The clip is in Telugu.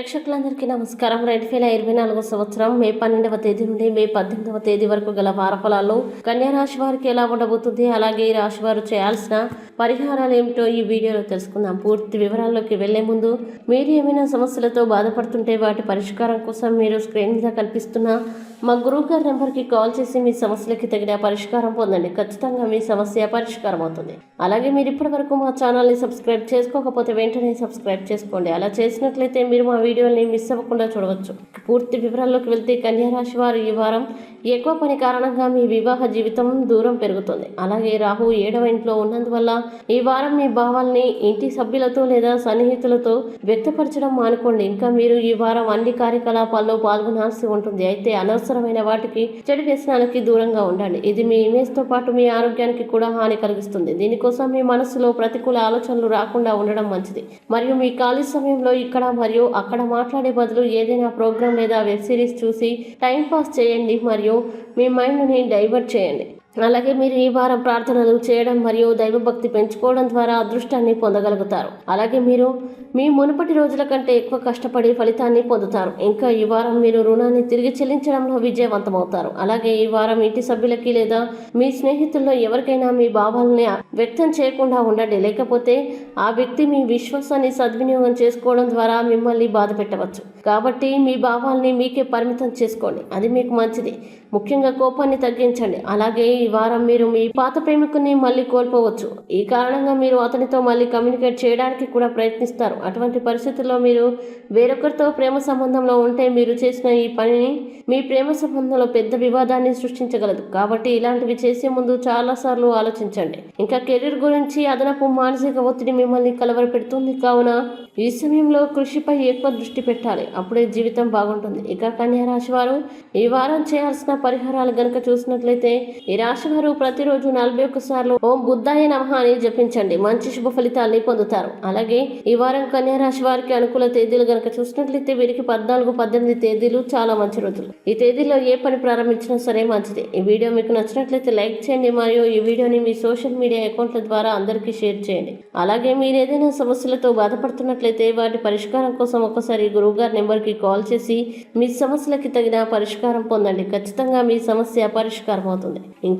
ప్రేక్షకులందరికీ నమస్కారం. రెండు వేల ఇరవై నాలుగో సంవత్సరం మే పన్నెండవ తేదీ నుండి మే పద్దెనిమిదవ తేదీ వరకు గల వారఫలాల్లో కన్యా రాశి వారికి ఎలా ఉండబోతుంది? అలాగే ఈ రాశి వారు చేయాల్సిన పరిహారాలు ఏమిటో ఈ వీడియోలో తెలుసుకుందాం. పూర్తి వివరాల్లోకి వెళ్ళే ముందు మీరు ఏమైనా సమస్యలతో బాధపడుతుంటే వాటి పరిష్కారం కోసం మీరు స్క్రీన్ మీద కనిపిస్తున్న మా గురువు గారి నెంబర్కి కాల్ చేసి మీ సమస్యలకి తగిన పరిష్కారం పొందండి. ఖచ్చితంగా మీ సమస్య పరిష్కారం అవుతుంది. అలాగే మీరు ఇప్పటి వరకు మా ఛానల్ని సబ్స్క్రైబ్ చేసుకోకపోతే వెంటనే సబ్స్క్రైబ్ చేసుకోండి. అలా చేసినట్లయితే మీరు మా వీడియోని మిస్ అవ్వకుండా చూడవచ్చు. పూర్తి వివరాల్లోకి వెళ్తే కన్యా రాశి వారు ఈ వారం ఎక్కువ పని కారణంగా మీ వివాహ జీవితం దూరం పెరుగుతుంది. అలాగే రాహు ఏడవ ఇంట్లో ఉన్నందువల్ల ఈ వారం మీ భావాల్ని ఇంటి సభ్యులతో లేదా సన్నిహితులతో వ్యక్తపరచడం మానుకోండి. ఇంకా మీరు ఈ వారం అన్ని కార్యకలాపాల్లో పాల్గొనాల్సి ఉంటుంది. అయితే అనవసరమైన వాటికి చెడు వ్యసనాలకి దూరంగా ఉండండి. ఇది మీ ఇమేజ్తో పాటు మీ ఆరోగ్యానికి కూడా హాని కలిగిస్తుంది. దీనికోసం మీ మనసులో ప్రతికూల ఆలోచనలు రాకుండా ఉండడం మంచిది. మరియు మీ ఖాళీ సమయంలో ఇక్కడ మరియు అక్కడ మాట్లాడే బదులు ఏదైనా ప్రోగ్రామ్ లేదా వెబ్ సిరీస్ చూసి టైం పాస్ చేయండి. మరియు మీ మైండ్ని డైవర్ట్ చేయండి. అలాగే మీరు ఈ వారం ప్రార్థనలు చేయడం మరియు దైవభక్తి పెంచుకోవడం ద్వారా అదృష్టాన్ని పొందగలుగుతారు. అలాగే మీరు మీ మునుపటి రోజుల కంటే ఎక్కువ కష్టపడి ఫలితాన్ని పొందుతారు. ఇంకా ఈ వారం మీరు రుణాన్ని తిరిగి చెల్లించడంలో విజయవంతమవుతారు. అలాగే ఈ వారం ఇంటి సభ్యులకి లేదా మీ స్నేహితుల్లో ఎవరికైనా మీ భావాలని వ్యక్తం చేయకుండా ఉండండి. లేకపోతే ఆ వ్యక్తి మీ విశ్వాసాన్ని సద్వినియోగం చేసుకోవడం ద్వారా మిమ్మల్ని బాధ పెట్టవచ్చు. కాబట్టి మీ భావాల్ని మీకే పరిమితం చేసుకోండి. అది మీకు మంచిది. ముఖ్యంగా కోపాన్ని తగ్గించండి. అలాగే ఈ వారం మీరు మీ పాత ప్రేమికుని మళ్ళీ కోల్పోవచ్చు. ఈ కారణంగా మీరు అతనితో మళ్ళీ కమ్యూనికేట్ చేయడానికి కూడా ప్రయత్నిస్తారు. అటువంటి పరిస్థితుల్లో మీరు వేరొకరితో ప్రేమ సంబంధంలో ఉంటే మీరు చేసిన ఈ పనిని మీ ప్రేమ సంబంధంలో పెద్ద వివాదాన్ని సృష్టించగలదు. కాబట్టి ఇలాంటివి చేసే ముందు చాలాసార్లు ఆలోచించండి. ఇంకా కెరీర్ గురించి అదనపు మానసిక ఒత్తిడి మిమ్మల్ని కలవరపెడుతుంది కావున ఈ సమయంలో కృషిపై ఎక్కువ దృష్టి పెట్టాలి. అప్పుడే జీవితం బాగుంటుంది. ఇక కన్యా రాశి వారు ఈ వారం చేయాల్సిన పరిహారాలు గనుక చూసినట్లయితే ఈ రాశివారు ప్రతిరోజు నలభై ఒక్కసార్లు ఓం బుద్ధాయ నమః అని జపించండి. మంచి శుభ ఫలితాల్ని పొందుతారు. అలాగే ఈ వారం కన్యా రాశి వారికి అనుకూల తేదీలు గనక చూసినట్లయితే వీరికి పద్నాలుగు పద్దెనిమిది తేదీలు చాలా మంచి రోజులు. ఈ తేదీలో ఏ పని ప్రారంభించినా సరే మంచిది. ఈ వీడియో మీకు నచ్చినట్లయితే లైక్ చేయండి మరియు ఈ వీడియోని మీ సోషల్ మీడియా అకౌంట్ల ద్వారా అందరికీ షేర్ చేయండి. అలాగే మీరు ఏదైనా సమస్యలతో బాధపడుతున్నట్లయితే వాటి పరిష్కారం కోసం ఒకసారి గురువు గారి నెంబర్కి కాల్ చేసి మీ సమస్యలకి తగిన పరిష్కారం పొందండి. ఖచ్చితంగా మీ సమస్య పరిష్కారం అవుతుంది ఇంకా